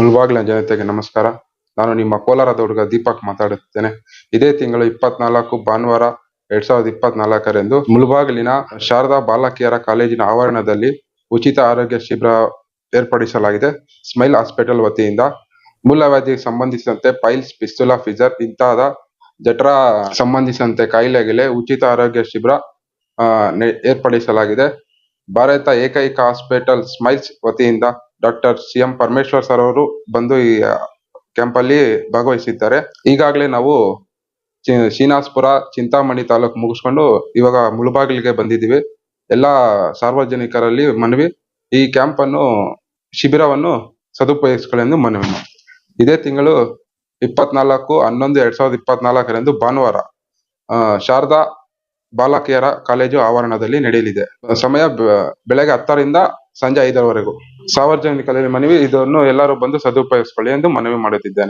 ಮುಳಬಾಗಿಲಿನ ಜನತೆಗೆ ನಮಸ್ಕಾರ. ನಾನು ನಿಮ್ಮ ಕೋಲಾರದ ಹುಡುಗ ದೀಪಕ್ ಮಾತಾಡುತ್ತೇನೆ. ಇದೇ ತಿಂಗಳು ಇಪ್ಪತ್ನಾಲ್ಕು ಭಾನುವಾರ ಎರಡ್ ಸಾವಿರದ ಇಪ್ಪತ್ನಾಲ್ಕರಂದು ಮುಳುಬಾಗಿಲಿನ ಶಾರದಾ ಬಾಲಕಿಯರ ಕಾಲೇಜಿನ ಆವರಣದಲ್ಲಿ ಉಚಿತ ಆರೋಗ್ಯ ಶಿಬಿರ ಏರ್ಪಡಿಸಲಾಗಿದೆ. ಸ್ಮೈಲ್ ಹಾಸ್ಪಿಟಲ್ ವತಿಯಿಂದ ಮೂಲವ್ಯಾಧಿಗೆ ಸಂಬಂಧಿಸಿದಂತೆ ಪೈಲ್ಸ್, ಪಿಸ್ತುಲಾ, ಫಿಜರ್ ಇಂತಹದ ಜಠರ ಸಂಬಂಧಿಸಿದಂತೆ ಕಾಯಿಲೆಗಳೇ ಉಚಿತ ಆರೋಗ್ಯ ಶಿಬಿರ ಏರ್ಪಡಿಸಲಾಗಿದೆ. ಭಾರತ ಏಕೈಕ ಹಾಸ್ಪಿಟಲ್ ಸ್ಮೈಲ್ಸ್ ವತಿಯಿಂದ doctor C M Parameshwar sir ಅವರು ಬಂದು ಈ ಕ್ಯಾಂಪ್ ಅಲ್ಲಿ ಭಾಗವಹಿಸಿದ್ದಾರೆ. ಈಗಾಗಲೇ ನಾವು ಶ್ರೀನಿವಾಸಪುರ ಚಿಂತಾಮಣಿ ತಾಲೂಕು ಮುಗಿಸ್ಕೊಂಡು ಇವಾಗ ಮುಳುಬಾಗಿಲಿಗೆ ಬಂದಿದ್ದೀವಿ. ಎಲ್ಲ ಸಾರ್ವಜನಿಕರಲ್ಲಿ ಮನವಿ. ಈ ಕ್ಯಾಂಪ್ ಅನ್ನು ಶಿಬಿರವನ್ನು ಸದುಪಯೋಗಿಸಿಕೊಳ್ಳೆಂದು ಮನವಿ. ಇದೇ ತಿಂಗಳು ಇಪ್ಪತ್ನಾಲ್ಕು, ಹನ್ನೊಂದು, ಎರಡ್ ಸಾವಿರದ ಇಪ್ಪತ್ನಾಲ್ಕರಂದು ಭಾನುವಾರ ಶಾರದಾ ಬಾಲಕಿಯರ ಕಾಲೇಜು ಆವರಣದಲ್ಲಿ ನಡೆಯಲಿದೆ. ಸಮಯ ಬೆಳಗ್ಗೆ ಹತ್ತರಿಂದ ಸಂಜೆ ಐದರವರೆಗೂ. ಸಾರ್ವಜನಿಕರಲ್ಲಿ ಮನವಿ ಇದನ್ನು ಎಲ್ಲರೂ ಬಂದು ಸದುಪಯೋಗಿಸಿಕೊಳ್ಳಿ ಎಂದು ಮನವಿ ಮಾಡುತ್ತಿದ್ದೇನೆ.